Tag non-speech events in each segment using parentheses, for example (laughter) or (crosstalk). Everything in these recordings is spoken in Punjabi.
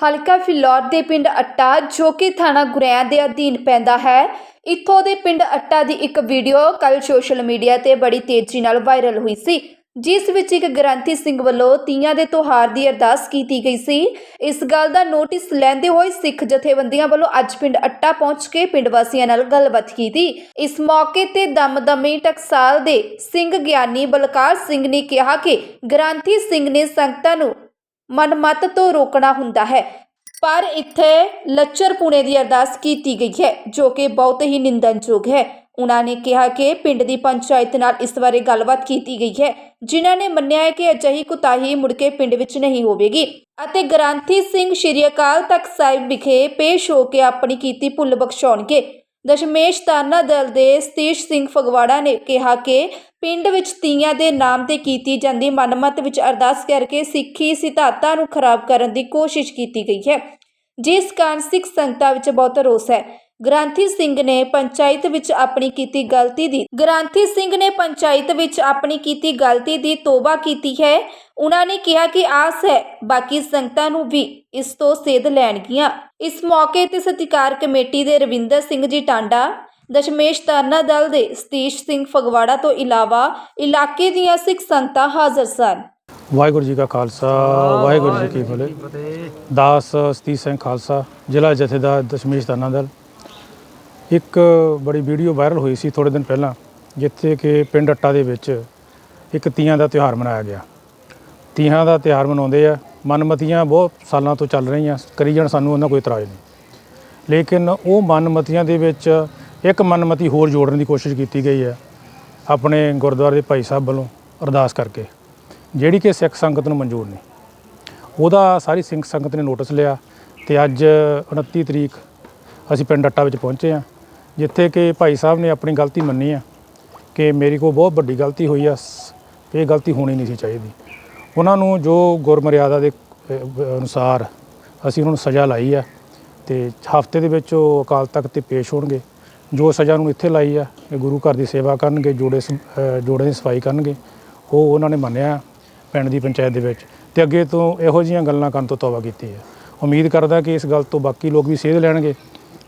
ਹਲਕਾ ਫਿਲੌਰ ਦੇ ਪਿੰਡ ਅੱਟਾ, ਜੋ ਕਿ ਥਾਣਾ ਗੁਰੈਆਂ ਦੇ ਅਧੀਨ ਪੈਂਦਾ ਹੈ। ਇੱਥੋਂ ਦੇ ਪਿੰਡ ਅੱਟਾ ਦੀ ਇੱਕ ਵੀਡੀਓ ਕੱਲ ਸੋਸ਼ਲ ਮੀਡੀਆ ਤੇ ਬੜੀ ਤੇਜ਼ੀ ਨਾਲ ਵਾਇਰਲ ਹੋਈ ਸੀ, ਜਿਸ ਵਿੱਚ ਇੱਕ ਗ੍ਰੰਥੀ ਸਿੰਘ ਵੱਲੋਂ ਤੀਆਂ ਦੇ ਤਿਉਹਾਰ ਦੀ ਅਰਦਾਸ ਕੀਤੀ ਗਈ ਸੀ। ਇਸ ਗੱਲ ਦਾ ਨੋਟਿਸ ਲੈਂਦੇ ਹੋਏ ਸਿੱਖ ਜਥੇਬੰਦੀਆਂ ਵੱਲੋਂ ਅੱਜ ਪਿੰਡ ਅੱਟਾ ਪਹੁੰਚ ਕੇ ਪਿੰਡ ਵਾਸੀਆਂ ਨਾਲ ਗੱਲਬਾਤ ਕੀਤੀ। ਇਸ ਮੌਕੇ ਤੇ ਦਮਦਮੀ ਟਕਸਾਲ ਦੇ ਸਿੰਘ ਗਿਆਨੀ ਬਲਕਾਰ ਸਿੰਘ ਨੇ ਕਿਹਾ ਕਿ ਗ੍ਰੰਥੀ ਸਿੰਘ ਨੇ ਸੰਗਤਾਂ ਨੂੰ ਮਨਮਤ ਤੋਂ ਰੋਕਣਾ ਹੁੰਦਾ ਹੈ। ਪਰ ਇੱਥੇ ਲੱਚਰ ਪੁਣੇ ਦੀ ਅਰਦਾਸ ਕੀਤੀ ਗਈ ਹੈ, ਜੋ ਕਿ ਬਹੁਤ ਹੀ ਨਿੰਦਨਯੋਗ ਹੈ। ਉਹਨਾਂ ਨੇ ਕਿਹਾ ਕਿ ਪਿੰਡ ਦੀ ਪੰਚਾਇਤ ਨਾਲ ਇਸ ਬਾਰੇ ਗੱਲਬਾਤ ਕੀਤੀ ਗਈ ਹੈ, ਜਿਨ੍ਹਾਂ ਨੇ ਮੰਨਿਆ ਹੈ ਕਿ ਅਜਿਹੀ ਕੁਤਾਹੀ ਮੁੜ ਕੇ ਪਿੰਡ ਵਿੱਚ ਨਹੀਂ ਹੋਵੇਗੀ ਅਤੇ ਗ੍ਰਾਂਥੀ ਸਿੰਘ ਸ਼੍ਰੀ ਅਕਾਲ ਤਖਤ ਸਾਹਿਬ ਵਿਖੇ ਪੇਸ਼ ਹੋ ਕੇ ਆਪਣੀ ਕੀਤੀ ਭੁੱਲ ਬਖਸ਼ਾਉਣਗੇ। ਦਸ਼ਮੇਸ਼ ਤਾਨਾ ਦਲ ਦੇ ਸਤੀਸ਼ ਸਿੰਘ ਫਗਵਾੜਾ ਨੇ ਕਿਹਾ ਕਿ ਪਿੰਡ ਵਿੱਚ ਤੀਆਂ ਦੇ ਨਾਮ ਤੇ ਕੀਤੀ ਜਾਂਦੀ ਮਨਮਤ ਵਿੱਚ ਅਰਦਾਸ ਕਰਕੇ ਸਿੱਖੀ ਸਿਧਾਂਤਾਂ ਨੂੰ ਖਰਾਬ ਕਰਨ ਦੀ ਕੋਸ਼ਿਸ਼ ਕੀਤੀ ਗਈ ਹੈ। ਜਿਸ ਕਾਰਨ ਸਿੱਖ ਸੰਗਤਾਂ ਵਿੱਚ ਬਹੁਤ ਰੋਸ ਹੈ। ਗ੍ਰਾਂਥੀ ਸਿੰਘ ਨੇ ਪੰਚਾਇਤ ਵਿੱਚ ਆਪਣੀ ਕੀਤੀ ਗਲਤੀ ਦੀ ਗ੍ਰਾਂਥੀ ਸਿੰਘ ਨੇ ਪੰਚਾਇਤ ਵਿੱਚ ਆਪਣੀ ਕੀਤੀ ਗਲਤੀ ਦੀ ਤੋਬਾ ਕੀਤੀ ਹੈ। ਉਹਨਾਂ ਨੇ ਕਿਹਾ ਕਿ ਆਸ ਹੈ, ਬਾਕੀ ਸੰਗਤਾਂ ਨੂੰ ਵੀ ਇਸ ਤੋਂ ਸੇਧ ਲੈਣਗੀਆਂ। ਇਸ ਮੌਕੇ ਤੇ ਸਤਿਕਾਰ ਕਮੇਟੀ ਦੇ ਰਵਿੰਦਰ ਸਿੰਘ ਜੀ ਟਾਂਡਾ ਦਸ਼ਮੇਸ਼ ਤਰਨਾ ਦਲ ਦੇ ਸਤੀਸ਼ ਸਿੰਘ ਫਗਵਾੜਾ ਤੋਂ ਇਲਾਵਾ ਇਲਾਕੇ ਦੀਆਂ ਸਿੱਖ ਸੰਗਤਾਂ ਹਾਜ਼ਰ ਸਨ। ਵਾਹਿਗੁਰੂ ਜੀ ਕਾ ਖਾਲਸਾ, ਵਾਹਿਗੁਰੂ ਜੀ ਕੀ ਫਤਿਹ। ਦਾਸ ਸਤੀਸ਼ ਸਿੰਘ ਖਾਲਸਾ, ਜ਼ਿਲ੍ਹਾ ਜਥੇਦਾਰ ਦਸ਼ਮੇਸ਼ ਤਾਨਾ ਦਲ। ਇੱਕ ਬੜੀ ਵੀਡੀਓ ਵਾਇਰਲ ਹੋਈ ਸੀ ਥੋੜੇ ਦਿਨ ਪਹਿਲਾਂ, ਜਿੱਥੇ ਕਿ ਪਿੰਡ ਅੱਟਾ ਦੇ ਵਿੱਚ ਇੱਕ ਤੀਆਂ ਦਾ ਤਿਉਹਾਰ ਮਨਾਇਆ ਗਿਆ। ਤੀਆਂ ਦਾ ਤਿਉਹਾਰ ਮਨਾਉਂਦੇ ਆ, ਮਨਮਤੀਆਂ ਬਹੁਤ ਸਾਲਾਂ ਤੋਂ ਚੱਲ ਰਹੀਆਂ, ਕਰੀ ਜਾਣ ਸਾਨੂੰ ਉਹਨਾਂ ਕੋਈ ਇਤਰਾਜ਼ ਨਹੀਂ। ਲੇਕਿਨ ਉਹ ਮਨਮਤੀਆਂ ਦੇ ਵਿੱਚ ਇੱਕ ਮਨਮਤੀ ਹੋਰ ਜੋੜਨ ਦੀ ਕੋਸ਼ਿਸ਼ ਕੀਤੀ ਗਈ ਹੈ ਆਪਣੇ ਗੁਰਦੁਆਰੇ ਦੇ ਭਾਈ ਸਾਹਿਬ ਵੱਲੋਂ ਅਰਦਾਸ ਕਰਕੇ, ਜਿਹੜੀ ਕਿ ਸਿੱਖ ਸੰਗਤ ਨੂੰ ਮਨਜ਼ੂਰ ਨਹੀਂ। ਉਹਦਾ ਸਾਰੀ ਸਿੰਘ ਸੰਗਤ ਨੇ ਨੋਟਿਸ ਲਿਆ ਤੇ ਅੱਜ 29 ਤਰੀਕ ਅਸੀਂ ਪਿੰਡ ਅੱਟਾ ਵਿੱਚ ਪਹੁੰਚੇ ਆ ਜਿੱਥੇ ਕਿ ਭਾਈ ਸਾਹਿਬ ਨੇ ਆਪਣੀ ਗਲਤੀ ਮੰਨੀ ਆ ਕਿ ਮੇਰੀ ਕੋਲ ਬਹੁਤ ਵੱਡੀ ਗਲਤੀ ਹੋਈ ਆ, ਸ- ਇਹ ਗਲਤੀ ਹੋਣੀ ਨਹੀਂ ਸੀ ਚਾਹੀਦੀ। ਉਹਨਾਂ ਨੂੰ ਜੋ ਗੁਰਮਰਿਆਦਾ ਦੇ ਅਨੁਸਾਰ ਅਸੀਂ ਉਹਨਾਂ ਨੂੰ ਸਜ਼ਾ ਲਾਈ ਆ ਤੇ ਹਫ਼ਤੇ ਦੇ ਵਿੱਚ ਉਹ ਅਕਾਲ ਤਖਤ ਤੇ ਪੇਸ਼ ਹੋਣਗੇ। ਜੋ ਸਜ਼ਾ ਨੂੰ ਇੱਥੇ ਲਾਈ ਆ ਇਹ ਗੁਰੂ ਘਰ ਦੀ ਸੇਵਾ ਕਰਨਗੇ ਜੋੜੇ ਸ- ਅ, ਜੋੜੇ ਦੀ ਸਫ਼ਾਈ ਕਰਨਗੇ ਉਹ ਉਹਨਾਂ ਨੇ ਮੰਨਿਆ ਪਿੰਡ ਦੀ ਪੰਚਾਇਤ ਦੇ ਵਿੱਚ। ਤੇ ਅੱਗੇ ਤੋਂ ਇਹੋ ਜਿਹੀਆਂ ਗੱਲਾਂ ਕਰਨ ਤੋਂ ਤੌਬਾ ਕੀਤੀ ਹੈ ਉਮੀਦ ਕਰਦਾ ਕਿ ਇਸ ਗੱਲ ਤੋਂ ਬਾਕੀ ਲੋਕ ਵੀ ਸੇਧ ਲੈਣਗੇ।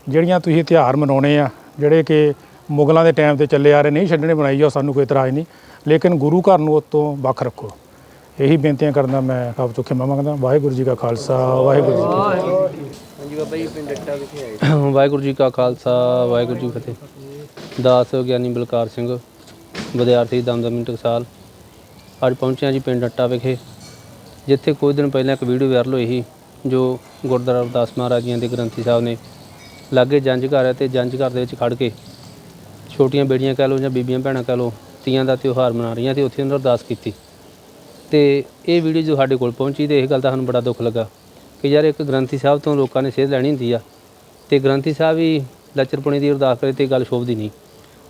ਜਿਹੜੀਆਂ ਤੁਸੀਂ ਤਿਉਹਾਰ ਮਨਾਉਣੇ ਆ ਜਿਹੜੇ ਕਿ ਮੁਗਲਾਂ ਦੇ ਟਾਈਮ ਤੇ ਚੱਲੇ ਆ ਰਹੇ ਨਹੀਂ ਛੱਡਣੇ ਬਣਾਈ ਜਾਓ ਸਾਨੂੰ ਕੋਈ ਇਤਰਾਜ਼ ਨਹੀਂ। ਲੇਕਿਨ ਗੁਰੂ ਘਰ ਨੂੰ ਉਸ ਤੋਂ ਵੱਖ ਰੱਖੋ। ਇਹੀ ਬੇਨਤੀਆਂ ਕਰਦਾ ਮੈਂ ਆਪ ਤੋਂ ਖਿਮਾ ਮੰਗਦਾ ਵਾਹਿਗੁਰੂ ਜੀ ਕਾ ਖਾਲਸਾ ਵਾਹਿਗੁਰੂ ਜੀ ਕੀ ਫਤਿਹ। ਹਾਂਜੀ ਬਾਬਾ ਜੀ, ਪਿੰਡ ਅੱਟਾ ਵਿਖੇ ਆਏ (coughs) ਵਾਹਿਗੁਰੂ ਜੀ ਕਾ ਖਾਲਸਾ, ਵਾਹਿਗੁਰੂ ਜੀ ਫਤਿਹ। ਦਾਸ ਗਿਆਨੀ ਬਲਕਾਰ ਸਿੰਘ ਵਿਦਿਆਰਥੀ ਦਮਦਮੀ ਟਕਸਾਲ ਅੱਜ ਪਹੁੰਚੇ ਹਾਂ ਜੀ ਪਿੰਡ ਅੱਟਾ ਵਿਖੇ, ਜਿੱਥੇ ਕੁਝ ਦਿਨ ਪਹਿਲਾਂ ਇੱਕ ਵੀਡੀਓ ਵਾਇਰਲ ਹੋਈ ਸੀ, ਜੋ ਗੁਰਦੁਆਰਾ ਅਰਦਾਸ ਮਹਾਰਾਜ ਜੀਆਂ ਦੇ ਗ੍ਰੰਥੀ ਸਾਹਿਬ ਨੇ ਲਾਗੇ ਜੰਜ ਘਰ ਹੈ ਤੇ ਜੰਜ ਘਰ ਦੇ ਵਿੱਚ ਖੜ ਕੇ ਛੋਟੀਆਂ ਬੇੜੀਆਂ ਕਹਿ ਲਓ ਜਾਂ ਬੀਬੀਆਂ ਭੈਣਾਂ ਕਹਿ ਲਓ, ਤੀਆਂ ਦਾ ਤਿਉਹਾਰ ਮਨਾ ਰਹੀਆਂ ਤੇ ਉੱਥੇ ਉਹਨਾਂ ਅਰਦਾਸ ਕੀਤੀ। ਤੇ ਇਹ ਵੀਡੀਓ ਜੋ ਸਾਡੇ ਕੋਲ ਪਹੁੰਚੀ ਤੇ ਇਹ ਗੱਲ ਦਾ ਸਾਨੂੰ ਬੜਾ ਦੁੱਖ ਲੱਗਾ। ਕਿ ਯਾਰ ਇੱਕ ਗ੍ਰੰਥੀ ਸਾਹਿਬ ਤੋਂ ਲੋਕਾਂ ਨੇ ਸੇਧ ਲੈਣੀ ਹੁੰਦੀ ਆ ਤੇ ਗ੍ਰੰਥੀ ਸਾਹਿਬ ਵੀ ਲੱਚਰਪੁਣੇ ਦੀ ਅਰਦਾਸ ਕਰੇ ਤੇ ਗੱਲ ਸ਼ੋਭਦੀ ਨਹੀਂ।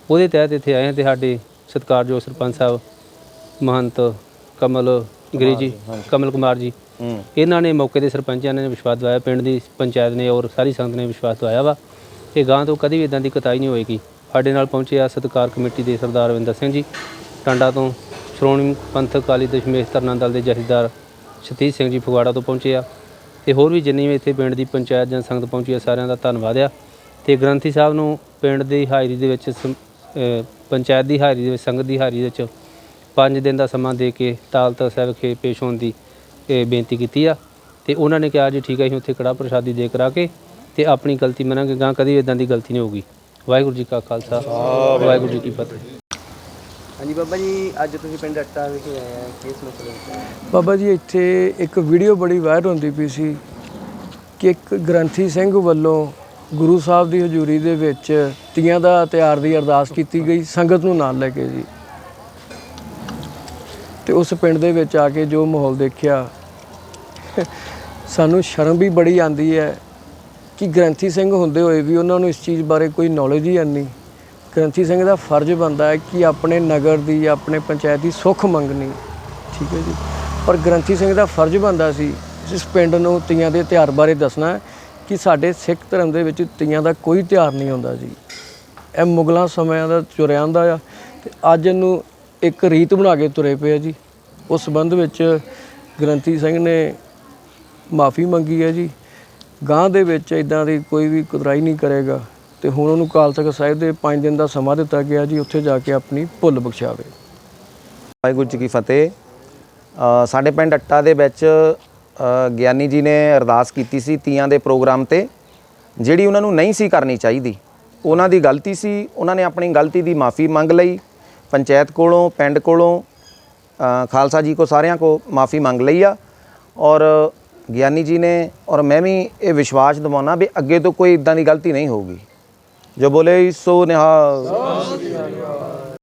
ਉਹਦੇ ਤਹਿਤ ਇੱਥੇ ਆਏ ਤੇ ਸਾਡੇ ਸਤਿਕਾਰਯੋਗ ਸਰਪੰਚ ਸਾਹਿਬ ਮਹੰਤ ਕਮਲ ਗਿਰੀ ਜੀ ਕਮਲ ਕੁਮਾਰ ਜੀ। ਇਹਨਾਂ ਨੇ ਮੌਕੇ ਦੇ ਸਰਪੰਚਾਂ ਨੇ ਵਿਸ਼ਵਾਸ ਦਵਾਇਆ ਪਿੰਡ ਦੀ ਪੰਚਾਇਤ ਨੇ ਔਰ ਸਾਰੀ ਸੰਗਤ ਨੇ ਵਿਸ਼ਵਾਸ ਦਵਾਇਆ ਵਾ। ਕਿ ਗਾਂ ਤੋਂ ਕਦੀ ਵੀ ਇਦਾਂ ਦੀ ਕਤਾਈ ਨਹੀਂ ਹੋਏਗੀ। ਸਾਡੇ ਨਾਲ ਪਹੁੰਚੇ ਆ ਸਤਿਕਾਰ ਕਮੇਟੀ ਦੇ ਸਰਦਾਰ ਰਵਿੰਦਰ ਸਿੰਘ ਜੀ ਟਾਂਡਾ ਤੋਂ ਸ਼੍ਰੋਮਣੀ ਪੰਥਕ ਅਕਾਲੀ ਦਸ਼ਮੇਸ਼ ਤਰਨਾ ਦਲ ਦੇ ਜਥੇਦਾਰ ਸਤੀਸ਼ ਸਿੰਘ ਜੀ ਫਗਵਾੜਾ ਤੋਂ ਪਹੁੰਚੇ ਆ। ਤੇ ਹੋਰ ਵੀ ਜਿੰਨੀ ਵੀ ਇੱਥੇ ਪਿੰਡ ਦੀ ਪੰਚਾਇਤ ਜਨ ਸੰਗਤ ਪਹੁੰਚੀ ਆ ਸਾਰਿਆਂ ਦਾ ਧੰਨਵਾਦ ਆ। ਤੇ ਗ੍ਰੰਥੀ ਸਾਹਿਬ ਨੂੰ ਪਿੰਡ ਦੀ ਹਾਜ਼ਰੀ ਦੇ ਵਿੱਚ ਪੰਚਾਇਤ ਦੀ ਹਾਜ਼ਰੀ ਦੇ ਵਿੱਚ ਸੰਗਤ ਦੀ ਹਾਜ਼ਰੀ ਦੇ ਵਿੱਚ 5 ਦਿਨ ਦਾ ਸਮਾਂ ਦੇ ਕੇ ਤਾਲ ਤਖਤ ਸਾਹਿਬ ਵਿਖੇ ਪੇਸ਼ ਹੋਣ ਦੀ ਇਹ ਬੇਨਤੀ ਕੀਤੀ ਆ। ਤੇ ਉਹਨਾਂ ਨੇ ਕਿਹਾ ਜੀ ਠੀਕ ਹੈ ਅਸੀਂ ਉੱਥੇ ਕੜਾ ਪ੍ਰਸ਼ਾਦੀ ਦੇ ਕਰਾ ਕੇ ਤੇ ਆਪਣੀ ਗਲਤੀ ਮੰਨਾਂਗੇ ਗਾਂ ਕਦੀ ਇਦਾਂ ਦੀ ਗਲਤੀ ਨਹੀਂ ਹੋਊਗੀ। ਵਾਹਿਗੁਰੂ ਜੀ ਕਾ ਖਾਲਸਾ ਵਾਹਿਗੁਰੂ ਜੀ ਕੀ ਫਤਿਹ। ਹਾਂਜੀ ਬਾਬਾ ਜੀ, ਅੱਜ ਤੁਸੀਂ ਪਿੰਡ ਅੱਟਾ ਵਿਖੇ ਆਏ ਆ, ਕਿਸ ਮਸਲੇ ਵਿੱਚ? ਬਾਬਾ ਜੀ, ਇੱਥੇ ਇੱਕ ਵੀਡੀਓ ਬੜੀ ਵਾਇਰਲ ਹੁੰਦੀ ਪਈ ਸੀ ਕਿ ਇੱਕ ਗ੍ਰੰਥੀ ਸਿੰਘ ਵੱਲੋਂ ਗੁਰੂ ਸਾਹਿਬ ਦੀ ਹਜ਼ੂਰੀ ਦੇ ਵਿੱਚ ਤੀਆਂ ਦਾ ਤਿਉਹਾਰ ਦੀ ਅਰਦਾਸ ਕੀਤੀ ਗਈ, ਸੰਗਤ ਨੂੰ ਨਾਲ ਲੈ ਕੇ ਜੀ। ਤੇ ਉਸ ਪਿੰਡ ਦੇ ਵਿੱਚ ਆ ਕੇ ਜੋ ਮਾਹੌਲ ਦੇਖਿਆ, ਸਾਨੂੰ ਸ਼ਰਮ ਵੀ ਬੜੀ ਆਂਦੀ ਹੈ ਕਿ ਗ੍ਰੰਥੀ ਸਿੰਘ ਹੁੰਦੇ ਹੋਏ ਵੀ ਉਹਨਾਂ ਨੂੰ ਇਸ ਚੀਜ਼ ਬਾਰੇ ਕੋਈ ਨੌਲੇਜ ਹੀ ਨਹੀਂ। ਗ੍ਰੰਥੀ ਸਿੰਘ ਦਾ ਫਰਜ਼ ਬਣਦਾ ਹੈ ਕਿ ਆਪਣੇ ਨਗਰ ਦੀ, ਆਪਣੇ ਪੰਚਾਇਤ ਦੀ ਸੁੱਖ ਮੰਗਣੀ। ਠੀਕ ਹੈ ਜੀ। ਪਰ ਗ੍ਰੰਥੀ ਸਿੰਘ ਦਾ ਫਰਜ਼ ਬਣਦਾ ਸੀ ਇਸ ਪਿੰਡ ਨੂੰ ਤੀਆਂ ਦੇ ਤਿਉਹਾਰ ਬਾਰੇ ਦੱਸਣਾ ਕਿ ਸਾਡੇ ਸਿੱਖ ਧਰਮ ਦੇ ਵਿੱਚ ਤੀਆਂ ਦਾ ਕੋਈ ਤਿਉਹਾਰ ਨਹੀਂ ਹੁੰਦਾ ਜੀ। ਇਹ ਮੁਗਲਾਂ ਸਮਿਆਂ ਦਾ ਤੁਰਿਆ ਆਉਂਦਾ ਆ ਤੇ ਅੱਜ ਇਹਨੂੰ ਇੱਕ ਰੀਤ ਬਣਾ ਕੇ ਤੁਰੇ ਪਏ ਆ ਜੀ। ਉਸ ਸੰਬੰਧ ਵਿੱਚ ਗ੍ਰੰਥੀ ਸਿੰਘ ਨੇ ਮਾਫੀ ਮੰਗੀ ਹੈ ਜੀ। ਗਾਂ ਦੇ ਵਿੱਚ ਇਦਾਂ ਦੀ ਕੋਈ ਵੀ ਕੁਤਰਾਈ ਨਹੀਂ ਕਰੇਗਾ। ਤੇ ਹੁਣ ਉਹਨੂੰ ਕਾਲ ਤਖਤ ਸਾਹਿਬ ਦੇ 5 ਦਿਨ ਦਾ ਸਮਾਂ ਦਿੱਤਾ ਗਿਆ ਜੀ, ਉੱਥੇ ਜਾ ਕੇ ਆਪਣੀ ਭੁੱਲ ਬਖਸ਼ਾਵੇ। ਵਾਹਿਗੁਰੂ ਜੀ ਕੀ ਫਤਿਹ। ਸਾਡੇ ਪਿੰਡ ਅੱਟਾ ਦੇ ਵਿੱਚ ਗਿਆਨੀ ਜੀ ਨੇ ਅਰਦਾਸ ਕੀਤੀ ਸੀ ਤੀਆਂ ਦੇ ਪ੍ਰੋਗਰਾਮ ਤੇ, ਜਿਹੜੀ ਉਹਨਾਂ ਨੂੰ ਨਹੀਂ ਸੀ ਕਰਨੀ ਚਾਹੀਦੀ। ਉਹਨਾਂ ਦੀ ਗਲਤੀ ਸੀ, ਉਹਨਾਂ ਨੇ ਆਪਣੀ ਗਲਤੀ ਦੀ ਮਾਫੀ ਮੰਗ ਲਈ। ਪੰਚਾਇਤ ਕੋਲੋਂ, ਪਿੰਡ ਕੋਲੋਂ ਖਾਲਸਾ ਜੀ ਕੋ, ਸਾਰਿਆਂ ਕੋ ਮਾਫੀ ਮੰਗ ਲਈ ਆ। ਔਰ ਗਿਆਨੀ ਜੀ ਨੇ, ਔਰ ਮੈਂ ਵੀ ਇਹ ਵਿਸ਼ਵਾਸ ਦਿਵਾਉਣਾ ਵੀ ਅੱਗੇ ਤੋਂ ਕੋਈ ਇਦਾਂ ਦੀ ਗਲਤੀ ਨਹੀਂ ਹੋਊਗੀ। ਜੋ ਬੋਲੇ ਸੋ ਨਿਹਾਲ।